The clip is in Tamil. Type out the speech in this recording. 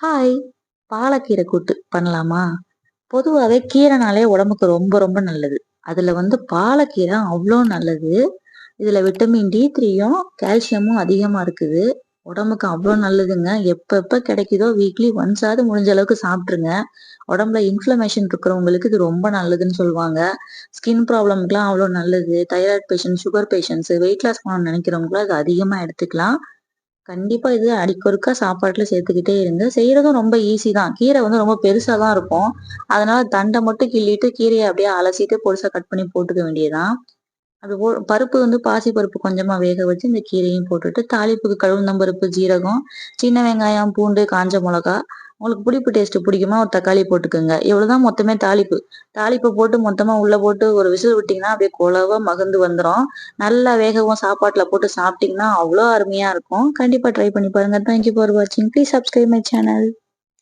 ஹாய் பாலக்கீரை கூட்டு பண்ணலாமா? பொதுவாகவே கீரைனாலே உடம்புக்கு ரொம்ப ரொம்ப நல்லது. அதில் வந்து பாலக்கீரை அவ்வளோ நல்லது. இதில் விட்டமின் டி த்ரீயும் கால்சியமும் அதிகமாக இருக்குது. உடம்புக்கு அவ்வளோ நல்லதுங்க. எப்போ எப்போ கிடைக்குதோ வீக்லி ஒன்ஸாவது முடிஞ்ச அளவுக்கு சாப்பிட்ருங்க உடம்புல இன்ஃப்ளமேஷன் இருக்கிறவங்களுக்கு இது ரொம்ப நல்லதுன்னு சொல்லுவாங்க. ஸ்கின் ப்ராப்ளம்க்குலாம் அவ்வளோ நல்லது. Thyroid patient sugar patients weight loss பண்ணணும்னு நினைக்கிறவங்களும் அது அதிகமாக எடுத்துக்கலாம். கண்டிப்பா இது அடிக்கொருக்கா சாப்பாட்டுல சேர்த்துக்கிட்டே இருங்க. செய்யறதும் ரொம்ப ஈஸி தான். கீரை வந்து ரொம்ப பெருசா தான் இருக்கும். அதனால தண்டை மட்டும் கிள்ளிட்டு கீரையை அப்படியே அலசிட்டு பொருசா கட் பண்ணி போட்டுக்க வேண்டியதுதான். அது பருப்பு வந்து பாசி பருப்பு கொஞ்சமா வேக வச்சு இந்த கீரையும் போட்டுட்டு தாளிப்புக்கு கழுவுந்தம்பருப்பு ஜீரகம் சின்ன வெங்காயம் பூண்டு காஞ்ச மிளகா உங்களுக்கு புளிப்பு டேஸ்ட் பிடிக்குமா? ஒரு தக்காளி போட்டுக்கோங்க. இவ்வளவுதான் மொத்தமே தாளிப்பு. தாளிப்பை போட்டு மொத்தமா உள்ள போட்டு ஒரு விசில் விட்டிங்கன்னா அப்படியே குலவா மகந்து வந்துடும் நல்லா வேகவும் சாப்பாட்டுல போட்டு சாப்பிட்டீங்கன்னா அவ்வளோ அருமையா இருக்கும். கண்டிப்பா ட்ரை பண்ணி பாருங்க. தேங்க்யூ ஃபார் வாட்சிங் ப்ளீஸ் சப்ஸ்கிரைப் மை சேனல்